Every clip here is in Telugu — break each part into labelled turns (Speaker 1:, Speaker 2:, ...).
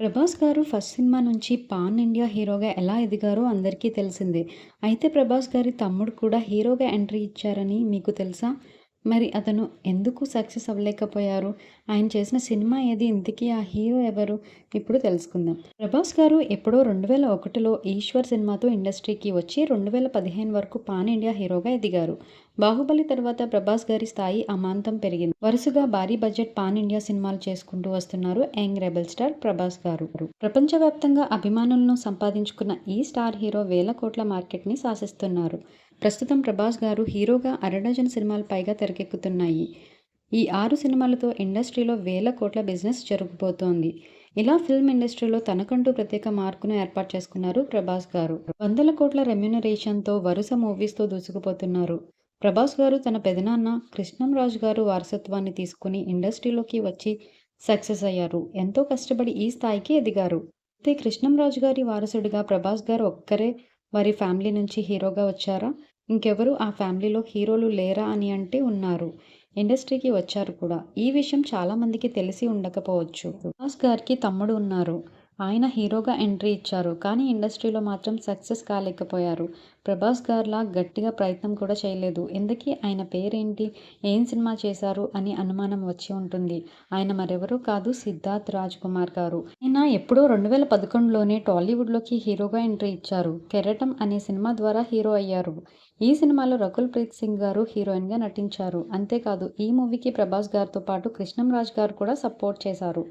Speaker 1: ప్రభాస్ గారు ఫస్ట్ సినిమా నుంచి పాన్ ఇండియా హీరోగా ఎలా ఎదిగారో అందరికీ తెలిసిందే. అయితే ప్రభాస్ గారి తమ్ముడు కూడా హీరోగా ఎంట్రీ ఇచ్చారని మీకు తెలుసా? మరి అతను ఎందుకు సక్సెస్ అవ్వలేకపోయారు? ఆయన చేసిన సినిమా ఏది? ఇంతకీ ఆ హీరో ఎవరు? ఇప్పుడు తెలుసుకుందాం. ప్రభాస్ గారు ఎప్పుడో రెండు వేల ఒకటిలో 'ఈశ్వర్' సినిమాతో ఇండస్ట్రీకి వచ్చి రెండు వేల పదిహేను వరకు పాన్ ఇండియా హీరోగా ఎదిగారు. 'బాహుబలి' తర్వాత ప్రభాస్ గారి స్థాయి అమాంతం పెరిగింది. వరుసగా భారీ బడ్జెట్ పాన్ ఇండియా సినిమాలు చేసుకుంటూ వస్తున్నారు యంగ్ రెబెల్ స్టార్ ప్రభాస్ గారు. ప్రపంచవ్యాప్తంగా అభిమానులను సంపాదించుకున్న ఈ స్టార్ హీరో వేల కోట్ల మార్కెట్ని శాసిస్తున్నారు. ప్రస్తుతం ప్రభాస్ గారు హీరోగా అరడజన్ సినిమాలు పైగా తెరకెక్కుతున్నాయి. ఈ ఆరు సినిమాలతో ఇండస్ట్రీలో వేల కోట్ల బిజినెస్ జరగబోతోంది. ఇలా ఫిల్మ్ ఇండస్ట్రీలో తనకంటూ ప్రత్యేక మార్కును ఏర్పాటు చేసుకున్నారు ప్రభాస్ గారు. వందల కోట్ల రెమ్యునరేషన్తో వరుస మూవీస్తో దూసుకుపోతున్నారు. ప్రభాస్ గారు తన పెదనాన్న కృష్ణంరాజు గారు వారసత్వాన్ని తీసుకుని ఇండస్ట్రీలోకి వచ్చి సక్సెస్ అయ్యారు. ఎంతో కష్టపడి ఈ స్థాయికి ఎదిగారు. అయితే కృష్ణంరాజు గారి వారసుడిగా ప్రభాస్ గారు ఒక్కరే వారి ఫ్యామిలీ నుంచి హీరోగా వచ్చారా? ఇంకెవరు ఆ ఫ్యామిలీలో హీరోలు లేరా అని అంటే ఉన్నారు. ఇండస్ట్రీకి వచ్చారు కూడా. ఈ విషయం చాలా మందికి తెలిసి ఉండకపోవచ్చు. ప్రభాస్ గారికి తమ్ముడు ఉన్నారు. ఆయన హీరోగా ఎంట్రీ ఇచ్చారు. కానీ ఇండస్ట్రీలో మాత్రం సక్సెస్ కాలేకపోయారు. ప్రభాస్ గారిలా గట్టిగా ప్రయత్నం కూడా చేయలేదు. ఎందుకీ ఆయన పేరేంటి? ఏం సినిమా చేశారు అని అనుమానం వచ్చి ఉంటుంది. ఆయన మరెవరూ కాదు సిద్ధార్థ్ రాజ్ కుమార్ గారు. ఆయన ఎప్పుడో రెండు వేల పదకొండులోనే టాలీవుడ్లోకి హీరోగా ఎంట్రీ ఇచ్చారు. 'కెరటం' అనే సినిమా ద్వారా హీరో అయ్యారు. ఈ సినిమాలో రకుల్ ప్రీత్ సింగ్ గారు హీరోయిన్గా నటించారు. అంతేకాదు ఈ మూవీకి ప్రభాస్ గారితో పాటు కృష్ణంరాజ్ గారు కూడా సపోర్ట్ చేశారు.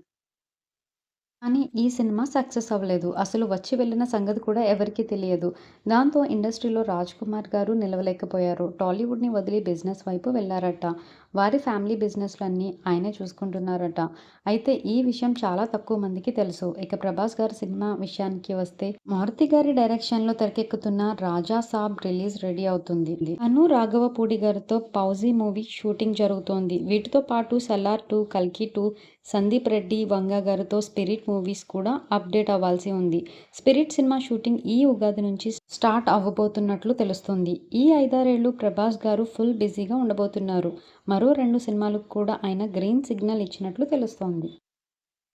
Speaker 1: కానీ ఈ సినిమా సక్సెస్ అవ్వలేదు. అసలు వచ్చి వెళ్ళిన సంగతి కూడా ఎవరికీ తెలియదు. దాంతో ఇండస్ట్రీలో రాజ్ కుమార్ గారు నిలవలేకపోయారు. టాలీవుడ్ని వదిలి బిజినెస్ వైపు వెళ్ళారట వారి ఫ్యామిలీ బిజినెస్లన్నీ ఆయనే చూసుకుంటున్నారట. అయితే ఈ విషయం చాలా తక్కువ మందికి తెలుసు. ఇక ప్రభాస్ గారి సినిమా విషయానికి వస్తే మారుతి గారి డైరెక్షన్లో తెరకెక్కుతున్న 'రాజా సాబ్' రిలీజ్ రెడీ అవుతుంది. అను రాఘవపూడి గారితో పౌజీ మూవీ షూటింగ్ జరుగుతోంది. వీటితో పాటు 'సలార్ టూ', 'కల్కి టూ', సందీప్ రెడ్డి వంగ గారితో 'స్పిరిట్' మూవీస్ కూడా అప్డేట్ అవ్వాల్సి ఉంది. 'స్పిరిట్' సినిమా షూటింగ్ ఈ ఉగాది నుంచి స్టార్ట్ అవ్వబోతున్నట్లు తెలుస్తోంది. ఈ ఐదారేళ్ళు ప్రభాస్ గారు ఫుల్ బిజీగా ఉండబోతున్నారు. మరో రెండు సినిమాలకు కూడా ఆయన గ్రీన్ సిగ్నల్ ఇచ్చినట్లు తెలుస్తోంది.